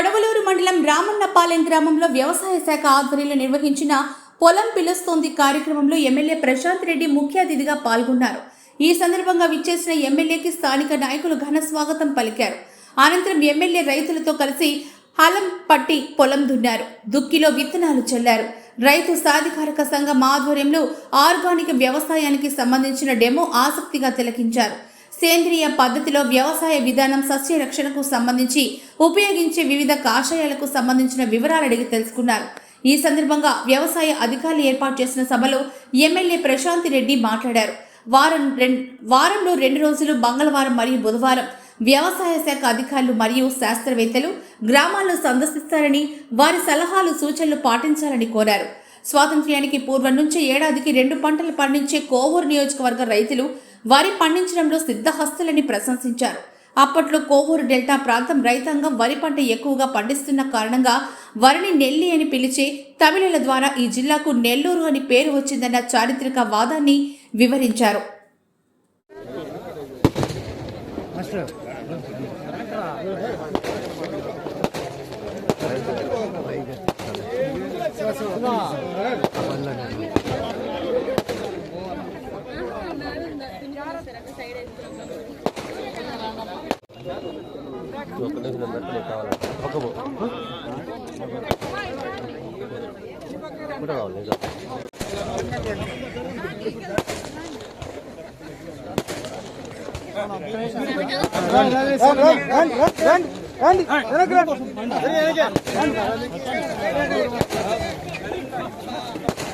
కొడవలూరు మండలం రామన్నపాలెం గ్రామంలో వ్యవసాయ శాఖ ఆధ్వర్యంలో నిర్వహించిన పొలం పిలుస్తోంది కార్యక్రమంలో ఎమ్మెల్యే ప్రశాంత్ రెడ్డి ముఖ్య అతిథిగా పాల్గొన్నారు. ఈ సందర్భంగా విచ్చేసిన ఎమ్మెల్యేకి స్థానిక నాయకులు ఘన స్వాగతం పలికారు. అనంతరం ఎమ్మెల్యే రైతులతో కలిసి హలం పట్టి పొలం దున్నారు. దుక్కిలో విత్తనాలు చల్లారు. రైతు సాధికారక సంఘం ఆధ్వర్యంలో ఆర్గానిక్ వ్యవసాయానికి సంబంధించిన డెమో ఆసక్తిగా తిలకించారు. సేంద్రియ పద్ధతిలో వ్యవసాయ విధానం సస్య రక్షణకు సంబంధించి ఉపయోగించే వివిధ కాషాయాలకు సంబంధించిన వివరాలు అడిగి తెలుసుకున్నారు. ఈ సందర్భంగా వ్యవసాయ అధికారులు ఏర్పాటు చేసిన సభలో ఎమ్మెల్యే ప్రశాంతి రెడ్డి మాట్లాడారు. వారం రెండు వారంలో రెండు రోజులు మంగళవారం మరియు బుధవారం వ్యవసాయ శాఖ అధికారులు మరియు శాస్త్రవేత్తలు గ్రామాల్లో సందర్శిస్తారని వారి సలహాలు సూచనలు పాటించాలని కోరారు. స్వాతంత్ర్యానికి పూర్వం నుంచి ఏడాదికి రెండు పంటలు పండించే కోవూరు నియోజకవర్గ రైతులు వరి పండించడంలో సిద్ధహస్తులని ప్రశంసించారు. అప్పట్లో కోవూరు డెల్టా ప్రాంతం రైతాంగం వరి పంట ఎక్కువగా పండిస్తున్న కారణంగా వరిని నెల్లి అని పిలిచే తమిళుల ద్వారా ఈ జిల్లాకు నెల్లూరు అని పేరు వచ్చిందన్న చారిత్రక వాదాన్ని వివరించారు. ఒక నిమిషం ఉన్నట్టు కావాలంటే ఒక కూడా కావాలి నిజం అట్టే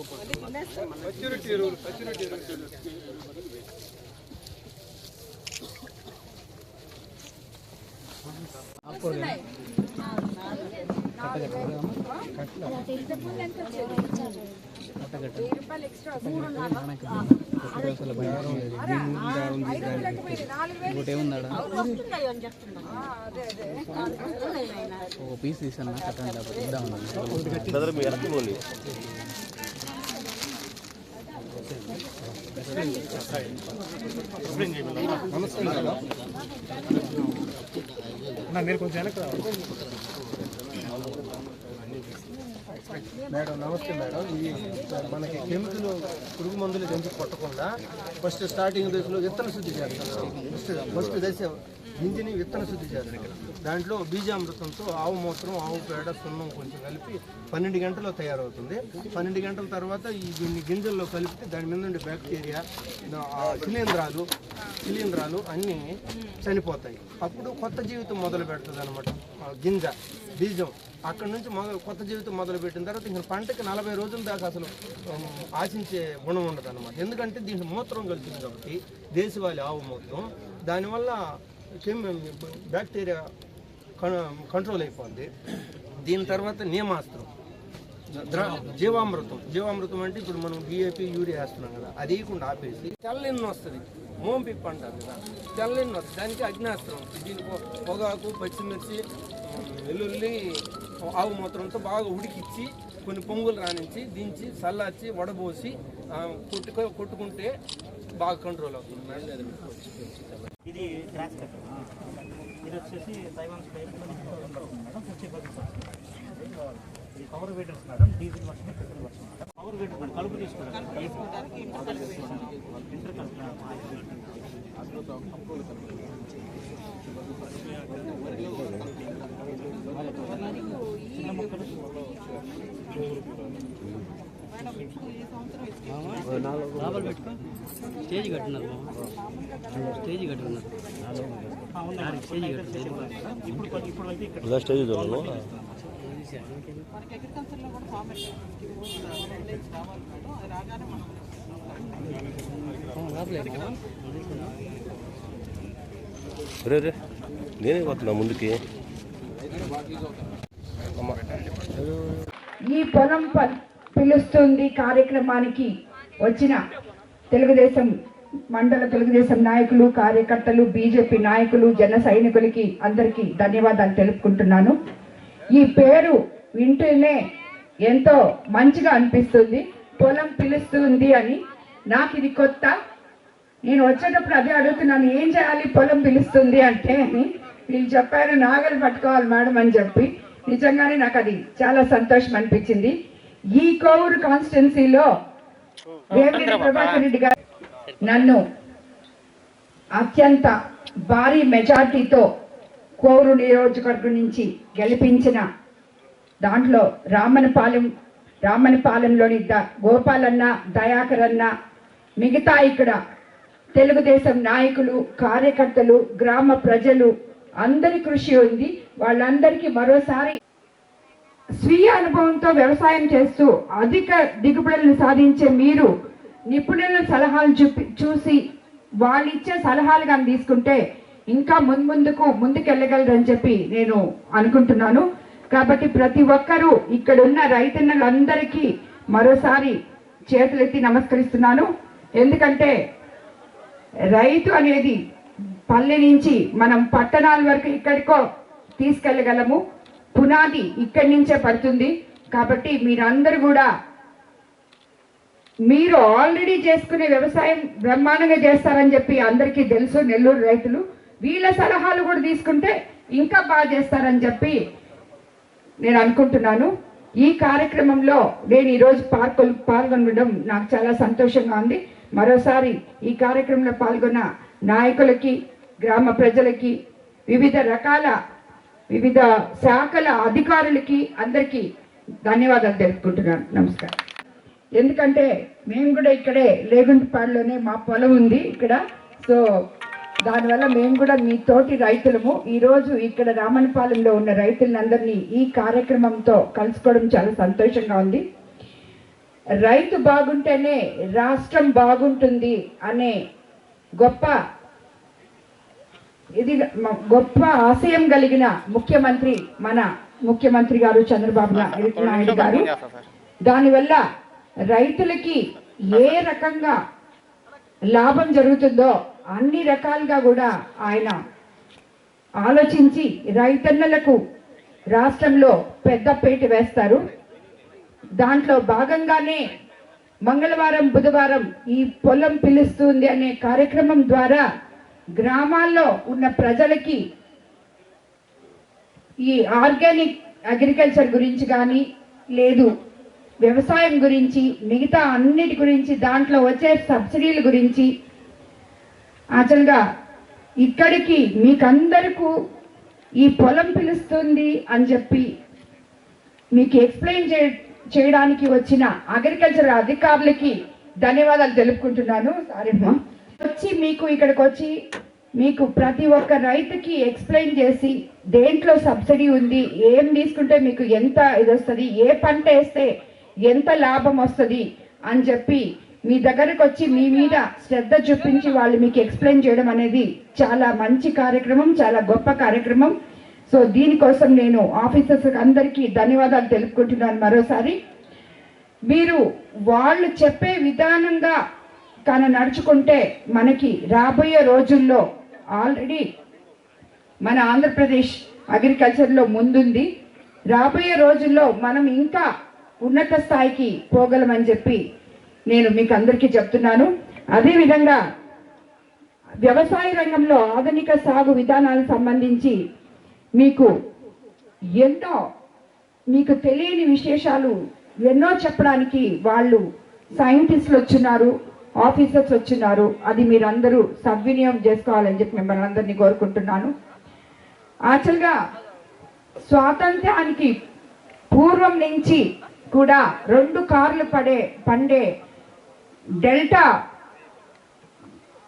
వెనక్కి ఇంకోటి ఏముందాడ ఒక పీస్ తీసాను కట్టండి లేకపోతే ఇద్దామన్నా బ్రదర్ మీ వెనక్కి పోండి మీరు కొంచెం వెనక్కి రావాలి. మేడం నమస్తే మేడం. ఈ మనకి కెమికల్ పురుగు మందులు జంతు కొట్టకుండా ఫస్ట్ స్టార్టింగ్ దశలో విత్తన శుద్ధి చేస్తాం ఫస్ట్ ఫస్ట్ దశ గింజని విత్తన శుద్ధి చేస్తాం దాంట్లో బీజామృతంతో ఆవు మూత్రం ఆవు పేడ సున్నం కొంచెం కలిపి పన్నెండు గంటల్లో తయారవుతుంది. పన్నెండు గంటల తర్వాత ఈ దీన్ని గింజల్లో కలిపితే దాని మీద ఉండే బ్యాక్టీరియా శిలీంధ్రాలు శిలీంధ్రాలు అన్నీ చనిపోతాయి. అప్పుడు కొత్త జీవితం మొదలు పెడుతుంది అనమాట గింజ బీజం. అక్కడ నుంచి మొదలు కొత్త జీవితం మొదలుపెట్టిన తర్వాత ఇంకా పంటకి నలభై రోజుల దాకా అసలు ఆశించే గుణం ఉండదు అనమాట ఎందుకంటే దీంట్లో మూత్రం కలిసింది కాబట్టి దేశవాళీ ఆవు మూత్రం. దానివల్ల బ్యాక్టీరియా కంట్రోల్ అయిపోద్ది. దీని తర్వాత నియమాస్త్రం. జీవామృతం. జీవామృతం అంటే ఇప్పుడు మనం డిఏపి యూరియా వేస్తున్నాం కదా అది వేయకుండా ఆపేసి తెల్లెన్ను వస్తుంది. మోంపిప్ అంటారు కదా తెల్లెన్ను వస్తుంది. దానికి అగ్నాస్త్రం. దీనికి పొగాకు పచ్చిమిర్చి వెల్లుల్లి ఆవు మూత్రంతో బాగా ఉడికిచ్చి కొన్ని పొంగులు రాణించి దించి చల్లార్చి వడబోసి కొట్టుకో కొట్టుకుంటే బాగా కంట్రోల్ అవుతుంది. ఇది గ్రాస్ కట్ ఇది వచ్చేసి Taiwan spray madam fifty percent ఇది power weeders madam diesel version petrol version madam. Power madam కలుపు తీసుకోవడానికి ఇంటర్ చిన్న మొక్కలు. లోపల స్టేజ్ కట్టున్నారు స్టేజ్ కట్టున్నారు స్టేజ్ కట్టు రే రే నేనే పోతున్నా ముందుకి? ఈ పొలం పని పిలుస్తుంది కార్యక్రమానికి వచ్చిన తెలుగుదేశం మండల తెలుగుదేశం నాయకులు కార్యకర్తలు బీజేపీ నాయకులు జన సైనికులకి అందరికీ ధన్యవాదాలు తెలుపుకుంటున్నాను. ఈ పేరు వింటూనే ఎంతో మంచిగా అనిపిస్తుంది. పొలం పిలుస్తుంది అని. నాకు ఇది కొత్త. నేను వచ్చేటప్పుడు అదే అడుగుతున్నాను ఏం చేయాలి? పొలం పిలుస్తుంది అంటే అని. వీళ్ళు చెప్పారు నాగలు పట్టుకోవాలి మేడం అని చెప్పి. నిజంగానే నాకు అది చాలా సంతోషం అనిపించింది. ఈ కోవూరు కాన్స్టిట్యున్సీలో వేమిరెడ్డి ప్రభాకర్ రెడ్డి గారు నన్ను అత్యంత భారీ మెజార్టీతో కోవూరు నియోజకవర్గం నుంచి గెలిపించిన దాంట్లో రామనపాలెం రామనపాలెంలోని ద గోపాలన్న దయాకర్ అన్న మిగతా ఇక్కడ తెలుగుదేశం నాయకులు కార్యకర్తలు గ్రామ ప్రజలు అందరి కృషి ఉంది. వాళ్ళందరికీ మరోసారి స్వీయ అనుభవంతో వ్యవసాయం చేస్తూ అధిక దిగుబడులను సాధించే మీరు నిపుణుల సలహాలు చూపి చూసి వాళ్ళు ఇచ్చే సలహాలు కానీ తీసుకుంటే ఇంకా ముందుకు ముందుకెళ్ళగలరని చెప్పి నేను అనుకుంటున్నాను. కాబట్టి ప్రతి ఒక్కరూ ఇక్కడున్న రైతన్నలందరికీ మరోసారి చేతులెత్తి నమస్కరిస్తున్నాను. ఎందుకంటే రైతు అనేది పల్లె నుంచి మనం పట్టణాల వరకు ఇక్కడికో తీసుకెళ్ళగలము. పునాది ఇక్కడి నుంచే పడుతుంది. కాబట్టి మీరందరూ కూడా మీరు ఆల్రెడీ చేసుకునే వ్యవసాయం బ్రహ్మాండంగా చేస్తారని చెప్పి అందరికీ తెలుసు నెల్లూరు రైతులు. వీళ్ళ సలహాలు కూడా తీసుకుంటే ఇంకా బాగా చేస్తారని చెప్పి నేను అనుకుంటున్నాను. ఈ కార్యక్రమంలో నేను ఈరోజు పాల్గొ పాల్గొనడం నాకు చాలా సంతోషంగా ఉంది. మరోసారి ఈ కార్యక్రమంలో పాల్గొన్న నాయకులకి గ్రామ ప్రజలకి వివిధ రకాల వివిధ శాఖల అధికారులకి అందరికీ ధన్యవాదాలు తెలుపుకుంటున్నాను. నమస్కారం. ఎందుకంటే మేము కూడా ఇక్కడే లేగుంటిపాడులోనే మా పొలం ఉంది ఇక్కడ. సో దానివల్ల మేము కూడా మీ తోటి రైతులము. ఈరోజు ఇక్కడ రామనపాలెంలో ఉన్న రైతులందరినీ ఈ కార్యక్రమంతో కలుసుకోవడం చాలా సంతోషంగా ఉంది. రైతు బాగుంటేనే రాష్ట్రం బాగుంటుంది అనే గొప్ప ఇది గొప్ప ఆశయం కలిగిన ముఖ్యమంత్రి మన ముఖ్యమంత్రి గారు చంద్రబాబు నాయుడు నాయుడు గారు. దానివల్ల రైతులకి ఏ రకంగా లాభం జరుగుతుందో అన్ని రకాలుగా కూడా ఆయన ఆలోచించి రైతన్నలకు రాష్ట్రంలో పెద్దపేట వేస్తారు. దాంట్లో భాగంగానే మంగళవారం బుధవారం ఈ పొలం పిలుస్తుంది అనే కార్యక్రమం ద్వారా గ్రామాల్లో ఉన్న ప్రజలకి ఈ ఆర్గానిక్ అగ్రికల్చర్ గురించి కానీ లేదు వ్యవసాయం గురించి మిగతా అన్నిటి గురించి దాంట్లో వచ్చే సబ్సిడీల గురించి యాక్చువల్గా ఇక్కడికి మీకందరకు ఈ పొలం పిలుస్తుంది అని చెప్పి మీకు ఎక్స్ప్లెయిన్ చే చేయడానికి వచ్చిన అగ్రికల్చర్ అధికారులకి ధన్యవాదాలు తెలుపుకుంటున్నాను. సారీ అమ్మా. వచ్చి మీకు ఇక్కడికి వచ్చి మీకు ప్రతి ఒక్క రైతుకి ఎక్స్ప్లెయిన్ చేసి దేంట్లో సబ్సిడీ ఉంది ఏం తీసుకుంటే మీకు ఎంత ఇది వస్తుంది ఏ పంట వేస్తే ఎంత లాభం వస్తుంది అని చెప్పి మీ దగ్గరకు వచ్చి మీ మీద శ్రద్ధ చూపించి వాళ్ళు మీకు ఎక్స్ప్లెయిన్ చేయడం అనేది చాలా మంచి కార్యక్రమం చాలా గొప్ప కార్యక్రమం. సో దీనికోసం నేను ఆఫీసర్స్ అందరికీ ధన్యవాదాలు తెలుపుకుంటున్నాను మరోసారి. మీరు వాళ్ళు చెప్పే విధానంగా కానీ నడుచుకుంటే మనకి రాబోయే రోజుల్లో ఆల్రెడీ మన ఆంధ్రప్రదేశ్ అగ్రికల్చర్లో ముందుంది. రాబోయే రోజుల్లో మనం ఇంకా ఉన్నత స్థాయికి పోగలమని చెప్పి నేను మీకు అందరికీ చెప్తున్నాను. అదేవిధంగా వ్యవసాయ రంగంలో ఆధునిక సాగు విధానాలకు సంబంధించి మీకు ఎన్నో మీకు తెలియని విశేషాలు ఎన్నో చెప్పడానికి వాళ్ళు సైంటిస్టులు వచ్చినారు ఆఫీసర్స్ వచ్చినారు. అది మీరందరూ సద్వినియోగం చేసుకోవాలని చెప్పి మిమ్మల్ని అందరినీ కోరుకుంటున్నాను. యాక్చువల్గా స్వాతంత్రానికి పూర్వం నుంచి కూడా రెండు కార్లు పడే పండే డెల్టా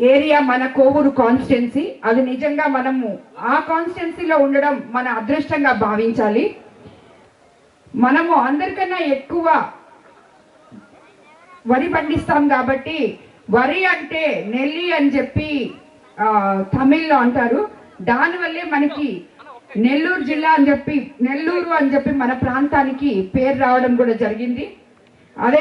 ఏరియా మన కోవూరు కాన్స్టిట్యున్సీ. అది నిజంగా మనము ఆ కాన్స్టిట్యున్సీలో ఉండడం మన అదృష్టంగా భావించాలి. మనము అందరికన్నా ఎక్కువ వరి పండిస్తాం కాబట్టి వరి అంటే నెల్లి అని చెప్పి తమిళ్ళో అంటారు. దానివల్లే మనకి నెల్లూరు జిల్లా అని చెప్పి నెల్లూరు అని చెప్పి మన ప్రాంతానికి పేరు రావడం కూడా జరిగింది. అదే